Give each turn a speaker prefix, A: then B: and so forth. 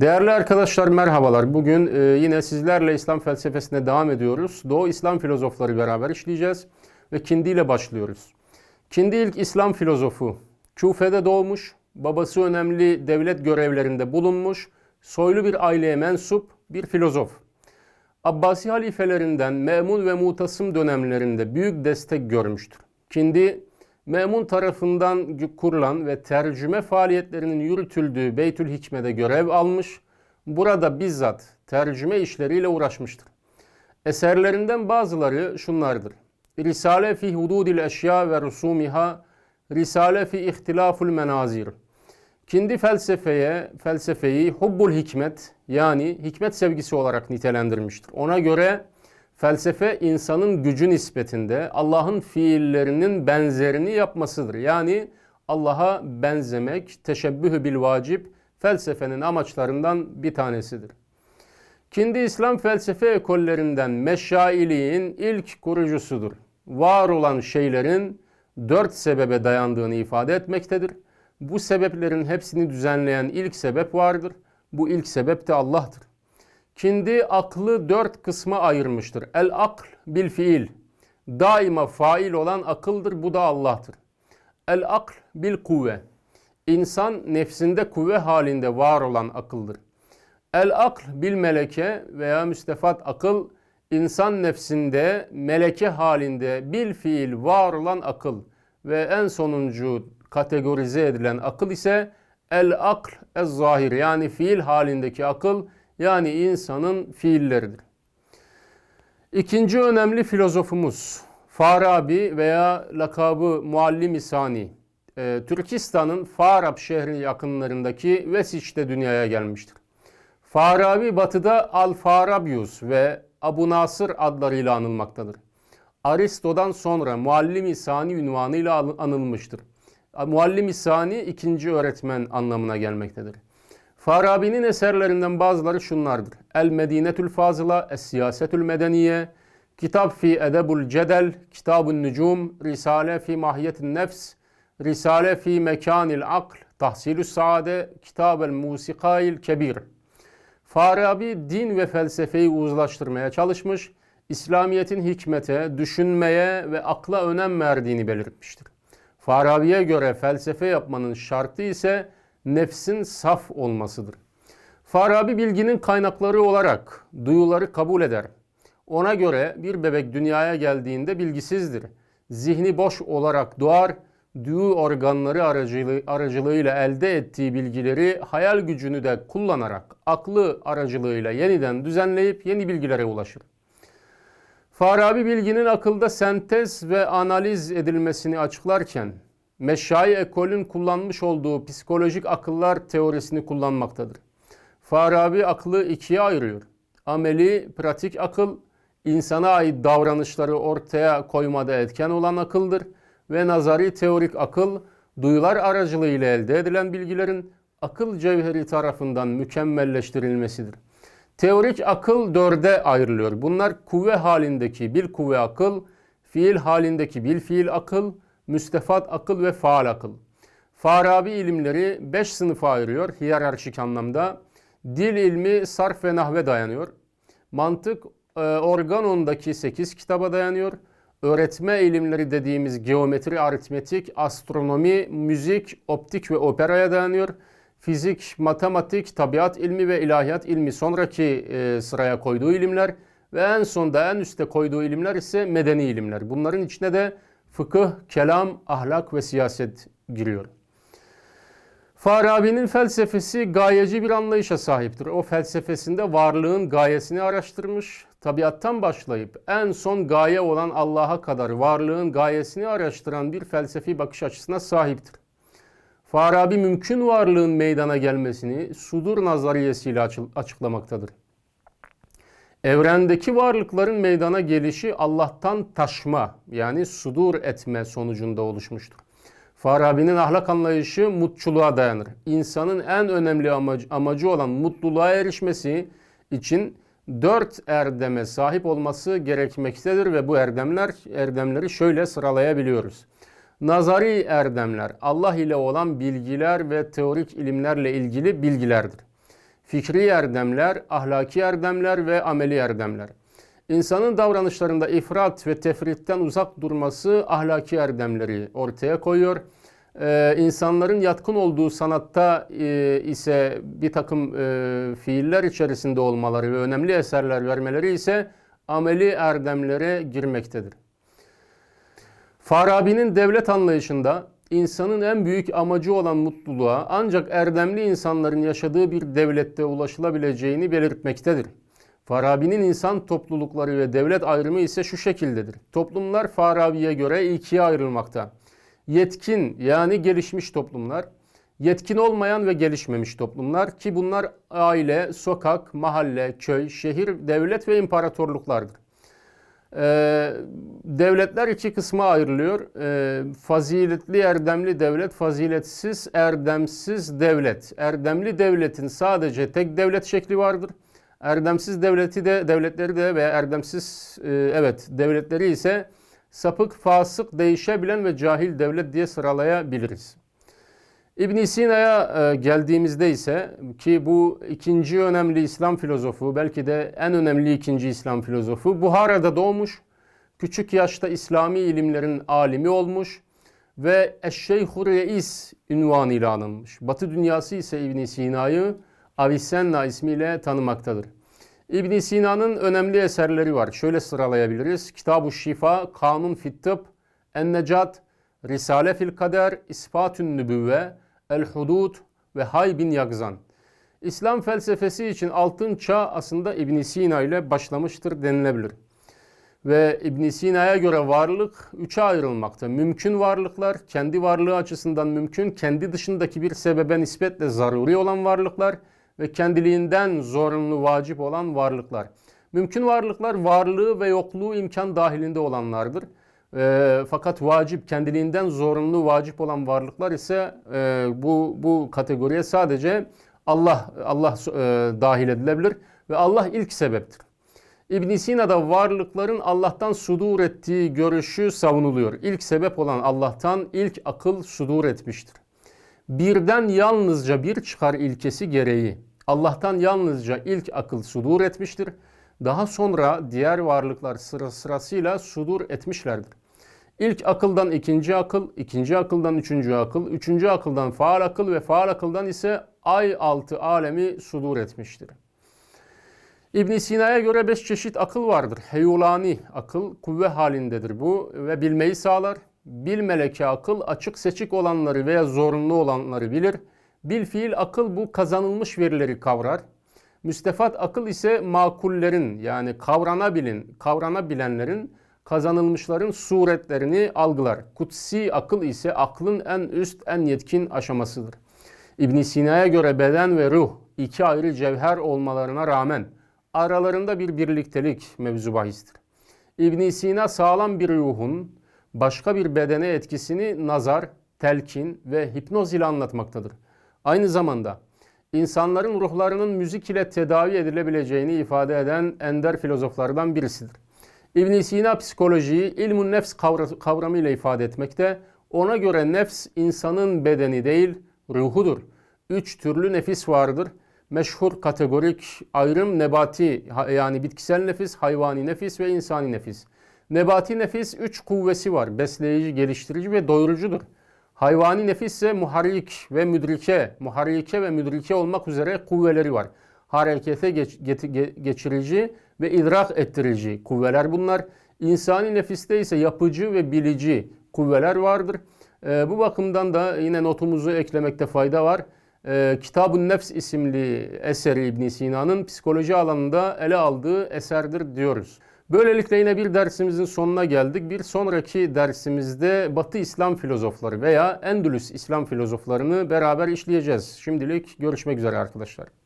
A: Değerli arkadaşlar merhabalar. Bugün e, yine sizlerle İslam felsefesine devam ediyoruz. Doğu İslam filozofları beraber işleyeceğiz ve Kindi ile başlıyoruz. Kindi ilk İslam filozofu. Küfe'de doğmuş, babası önemli devlet görevlerinde bulunmuş, soylu bir aileye mensup bir filozof. Abbasi halifelerinden Memun ve Mutasım dönemlerinde büyük destek görmüştür. Kindi, Memun tarafından kurulan ve tercüme faaliyetlerinin yürütüldüğü Beytül Hikme'de görev almış, burada bizzat tercüme işleriyle uğraşmıştır. Eserlerinden bazıları şunlardır. Risale fi hududil eşya ve rusumiha, Risale fi ihtilaful menazir. Kindi felsefeye, felsefeyi hubbul hikmet yani hikmet sevgisi olarak nitelendirmiştir. Ona göre felsefe insanın gücü nispetinde Allah'ın fiillerinin benzerini yapmasıdır. Yani Allah'a benzemek, teşebbühü bil vacip felsefenin amaçlarından bir tanesidir. Kindi İslam felsefe ekollerinden meşailiğin ilk kurucusudur. Var olan şeylerin dört sebebe dayandığını ifade etmektedir. Bu sebeplerin hepsini düzenleyen ilk sebep vardır. Bu ilk sebep de Allah'tır. Kindi aklı dört kısma ayırmıştır. El akl bil fiil. Daima fail olan akıldır. Bu da Allah'tır. El akl bil kuvve. İnsan nefsinde kuvve halinde var olan akıldır. El akl bil meleke veya müstefat akıl insan nefsinde meleke halinde bil fiil var olan akıl ve en sonuncu kategorize edilen akıl ise el akl ez zahir yani fiil halindeki akıl yani insanın fiilleridir. İkinci önemli filozofumuz Farabi veya lakabı Muallim-i Sani. Ee, Türkistan'ın Farab şehri yakınlarındaki Vesiç'te dünyaya gelmiştir. Farabi batıda Al-Farabius ve Abu Nasır adlarıyla anılmaktadır. Aristo'dan sonra Muallim-i Sani ünvanıyla anılmıştır. Muallim-i Sani ikinci öğretmen anlamına gelmektedir. Farabi'nin eserlerinden bazıları şunlardır. El Medinetül Fazıla, Es Siyasetül Medeniye, Kitap fi Edebul Cedel, Kitabun Nucum, Risale fi Mahiyetin Nefs, Risale fi Mekanil Akl, Tahsilü Saade, Kitab-el Musikail Kebir. Farabi din ve felsefeyi uzlaştırmaya çalışmış, İslamiyet'in hikmete, düşünmeye ve akla önem verdiğini belirtmiştir. Farabi'ye göre felsefe yapmanın şartı ise nefsin saf olmasıdır. Farabi bilginin kaynakları olarak duyuları kabul eder. Ona göre bir bebek dünyaya geldiğinde bilgisizdir. Zihni boş olarak doğar, duyu organları aracılığı, aracılığıyla elde ettiği bilgileri hayal gücünü de kullanarak aklı aracılığıyla yeniden düzenleyip yeni bilgilere ulaşır. Farabi bilginin akılda sentez ve analiz edilmesini açıklarken Meşai ekolün kullanmış olduğu psikolojik akıllar teorisini kullanmaktadır. Farabi aklı ikiye ayırıyor. Ameli, pratik akıl, insana ait davranışları ortaya koymada etken olan akıldır ve nazari teorik akıl, duyular aracılığıyla elde edilen bilgilerin akıl cevheri tarafından mükemmelleştirilmesidir. Teorik akıl dörde ayrılıyor. Bunlar kuvve halindeki bil kuvve akıl, fiil halindeki bil fiil akıl, müstefat akıl ve faal akıl. Farabi ilimleri beş sınıfa ayırıyor hiyerarşik anlamda. Dil ilmi sarf ve nahve dayanıyor. Mantık e, organondaki 8 kitaba dayanıyor. Öğretme ilimleri dediğimiz geometri, aritmetik, astronomi, müzik, optik ve operaya dayanıyor. Fizik, matematik, tabiat ilmi ve ilahiyat ilmi sonraki e, sıraya koyduğu ilimler ve en sonda en üste koyduğu ilimler ise medeni ilimler. Bunların içine de fıkıh, kelam, ahlak ve siyaset giriyor. Farabi'nin felsefesi gayeci bir anlayışa sahiptir. O felsefesinde varlığın gayesini araştırmış, tabiattan başlayıp en son gaye olan Allah'a kadar varlığın gayesini araştıran bir felsefi bakış açısına sahiptir. Farabi mümkün varlığın meydana gelmesini sudur nazariyesiyle açıklamaktadır. Evrendeki varlıkların meydana gelişi Allah'tan taşma yani sudur etme sonucunda oluşmuştur. Farabi'nin ahlak anlayışı mutçuluğa dayanır. İnsanın en önemli amacı, amacı olan mutluluğa erişmesi için dört erdeme sahip olması gerekmektedir ve bu erdemler erdemleri şöyle sıralayabiliyoruz. Nazari erdemler Allah ile olan bilgiler ve teorik ilimlerle ilgili bilgilerdir. Fikri erdemler, ahlaki erdemler ve ameli erdemler. İnsanın davranışlarında ifrat ve tefritten uzak durması ahlaki erdemleri ortaya koyuyor. Ee, insanların yatkın olduğu sanatta e, ise bir takım e, fiiller içerisinde olmaları ve önemli eserler vermeleri ise ameli erdemlere girmektedir. Farabi'nin devlet anlayışında insanın en büyük amacı olan mutluluğa ancak erdemli insanların yaşadığı bir devlette ulaşılabileceğini belirtmektedir. Farabi'nin insan toplulukları ve devlet ayrımı ise şu şekildedir. Toplumlar Farabi'ye göre ikiye ayrılmakta. Yetkin yani gelişmiş toplumlar, yetkin olmayan ve gelişmemiş toplumlar ki bunlar aile, sokak, mahalle, köy, şehir, devlet ve imparatorluklardır. Ee, devletler iki kısma ayrılıyor. Ee, faziletli erdemli devlet, faziletsiz erdemsiz devlet. Erdemli devletin sadece tek devlet şekli vardır. Erdemsiz devleti de devletleri de ve erdemsiz e, evet devletleri ise sapık, fasık, değişebilen ve cahil devlet diye sıralayabiliriz. İbn Sina'ya e, geldiğimizde ise ki bu ikinci önemli İslam filozofu, belki de en önemli ikinci İslam filozofu, Buhara'da doğmuş, küçük yaşta İslami ilimlerin alimi olmuş ve Eşşeyhur Reis ünvanıyla anılmış. Batı dünyası ise İbn Sina'yı Avicenna ismiyle tanımaktadır. İbn Sina'nın önemli eserleri var. Şöyle sıralayabiliriz. Kitab-ı Şifa, Kanun fit Tıp, En-Necat, Risale fil Kader, İspatün Nübüvve, El Hudud ve Hay bin Yagzan. İslam felsefesi için altın çağ aslında İbn Sina ile başlamıştır denilebilir. Ve İbn Sina'ya göre varlık üçe ayrılmakta. Mümkün varlıklar, kendi varlığı açısından mümkün, kendi dışındaki bir sebebe nispetle zaruri olan varlıklar ve kendiliğinden zorunlu vacip olan varlıklar. Mümkün varlıklar varlığı ve yokluğu imkan dahilinde olanlardır. E, fakat vacip kendiliğinden zorunlu vacip olan varlıklar ise e, bu bu kategoriye sadece Allah Allah e, dahil edilebilir ve Allah ilk sebeptir. İbn Sina'da varlıkların Allah'tan sudur ettiği görüşü savunuluyor. İlk sebep olan Allah'tan ilk akıl sudur etmiştir. Birden yalnızca bir çıkar ilkesi gereği Allah'tan yalnızca ilk akıl sudur etmiştir. Daha sonra diğer varlıklar sıra sırasıyla sudur etmişlerdir. İlk akıldan ikinci akıl, ikinci akıldan üçüncü akıl, üçüncü akıldan faal akıl ve faal akıldan ise ay altı alemi sudur etmiştir. İbn Sina'ya göre beş çeşit akıl vardır. Heyulani akıl kuvve halindedir bu ve bilmeyi sağlar. Bil meleki akıl açık seçik olanları veya zorunlu olanları bilir. Bil fiil akıl bu kazanılmış verileri kavrar. Müstefat akıl ise makullerin yani kavranabilin, kavranabilenlerin kazanılmışların suretlerini algılar. Kutsi akıl ise aklın en üst, en yetkin aşamasıdır. İbn Sina'ya göre beden ve ruh iki ayrı cevher olmalarına rağmen aralarında bir birliktelik mevzu bahistir. İbn Sina sağlam bir ruhun başka bir bedene etkisini nazar, telkin ve hipnoz ile anlatmaktadır. Aynı zamanda insanların ruhlarının müzik ile tedavi edilebileceğini ifade eden ender filozoflardan birisidir. İbn Sina psikolojiyi ilmun nefs kavramı ile ifade etmekte. Ona göre nefs insanın bedeni değil, ruhudur. Üç türlü nefis vardır. Meşhur kategorik ayrım nebati yani bitkisel nefis, hayvani nefis ve insani nefis. Nebati nefis üç kuvvesi var. Besleyici, geliştirici ve doyurucudur. Hayvani nefis ise muharrik ve müdrike, muharrike ve müdrike olmak üzere kuvveleri var. Harekete geç, geç, geçirici ve idrak ettirici kuvveler bunlar. İnsani nefiste ise yapıcı ve bilici kuvveler vardır. E, bu bakımdan da yine notumuzu eklemekte fayda var. E, Kitab-ı Nefs isimli eseri İbn Sina'nın psikoloji alanında ele aldığı eserdir diyoruz. Böylelikle yine bir dersimizin sonuna geldik. Bir sonraki dersimizde Batı İslam filozofları veya Endülüs İslam filozoflarını beraber işleyeceğiz. Şimdilik görüşmek üzere arkadaşlar.